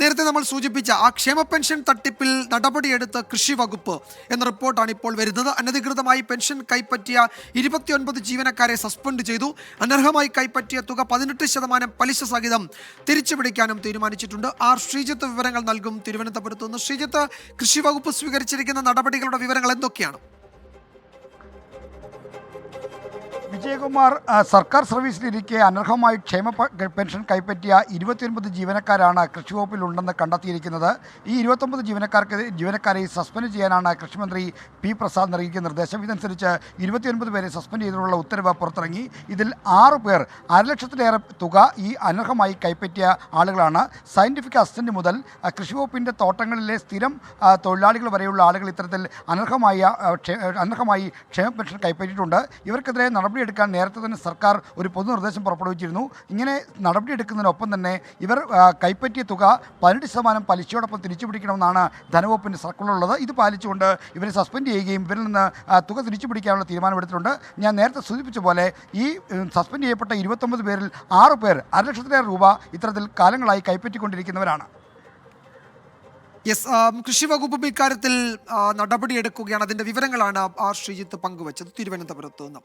നേരത്തെ നമ്മൾ സൂചിപ്പിച്ച ആ ക്ഷേമ പെൻഷൻ തട്ടിപ്പിൽ നടപടിയെടുത്ത കൃഷി വകുപ്പ് എന്ന റിപ്പോർട്ടാണ് ഇപ്പോൾ വരുന്നത്. അനധികൃതമായി പെൻഷൻ കൈപ്പറ്റിയ ഇരുപത്തിയൊൻപത് ജീവനക്കാരെ സസ്പെൻഡ് ചെയ്തു. അനർഹമായി കൈപ്പറ്റിയ തുക പതിനെട്ട് ശതമാനം പലിശ സഹിതം തിരിച്ചുപിടിക്കാനും തീരുമാനിച്ചിട്ടുണ്ട്. ആർ ശ്രീജിത്ത് വിവരങ്ങൾ നൽകും തിരുവനന്തപുരത്ത് നിന്ന്. ശ്രീജിത്ത് കൃഷി വകുപ്പ് സ്വീകരിച്ചിരിക്കുന്ന നടപടികളുടെ വിവരങ്ങൾ എന്തൊക്കെയാണ്? വിജയകുമാർ സർക്കാർ സർവീസിലിരിക്കെ അനർഹമായി ക്ഷേമ പെൻഷൻ കൈപ്പറ്റിയ ഇരുപത്തിയൊൻപത് ജീവനക്കാരാണ് കൃഷി വകുപ്പിലുണ്ടെന്ന് കണ്ടെത്തിയിരിക്കുന്നത്. ഈ ഇരുപത്തൊമ്പത് ജീവനക്കാർക്ക് ജീവനക്കാരെ സസ്പെൻഡ് ചെയ്യാനാണ് കൃഷിമന്ത്രി പി പ്രസാദ് നൽകിയ നിർദ്ദേശം. ഇതനുസരിച്ച് ഇരുപത്തിയൊൻപത് പേരെ സസ്പെൻഡ് ചെയ്തിട്ടുള്ള ഉത്തരവ് പുറത്തിറങ്ങി. ഇതിൽ ആറ് പേർ അരലക്ഷത്തിലേറെ തുക ഈ അനർഹമായി കൈപ്പറ്റിയ ആളുകളാണ്. സയന്റിഫിക് അസിസ്റ്റന്റ് മുതൽ കൃഷി വകുപ്പിന്റെ തോട്ടങ്ങളിലെ സ്ഥിരം തൊഴിലാളികൾ വരെയുള്ള ആളുകൾ ഇത്തരത്തിൽ അനർഹമായ അനർഹമായി ക്ഷേമ പെൻഷൻ കൈപ്പറ്റിയിട്ടുണ്ട്. ഇവർക്കെതിരെ നടപടിയെടുക്കാൻ നേരത്തെ തന്നെ സർക്കാർ ഒരു പൊതുനിർദ്ദേശം പുറപ്പെടുവിച്ചിരുന്നു. ഇങ്ങനെ നടപടിയെടുക്കുന്നതിനൊപ്പം തന്നെ ഇവർ കൈപ്പറ്റിയ തുക പതിനെട്ട് ശതമാനം പലിശയോടൊപ്പം തിരിച്ചു പിടിക്കണമെന്നാണ് ധനവകുപ്പിന്റെ സർക്കുലറുള്ളത് ഇത് പാലിച്ചുകൊണ്ട് ഇവരെ സസ്പെൻഡ് ചെയ്യുകയും ഇവരിൽ നിന്ന് തുക തിരിച്ചു പിടിക്കാനുള്ള തീരുമാനമെടുത്തിട്ടുണ്ട് ഞാൻ നേരത്തെ സൂചിപ്പിച്ച പോലെ ഈ സസ്പെൻഡ് ചെയ്യപ്പെട്ട ഇരുപത്തൊമ്പത് പേരിൽ ആറ് പേർ അരലക്ഷത്തിലേറെ രൂപ ഇത്തരത്തിൽ കാലങ്ങളായി കൈപ്പറ്റിക്കൊണ്ടിരിക്കുന്നവരാണ്. യെസ് കൃഷി വകുപ്പ് ഇക്കാര്യത്തിൽ നടപടിയെടുക്കുകയാണ്. അതിന്റെ വിവരങ്ങളാണ് ആർ ശ്രീജിത്ത് പങ്കുവച്ചത്. തിരുവനന്തപുരത്ത് നിന്ന്.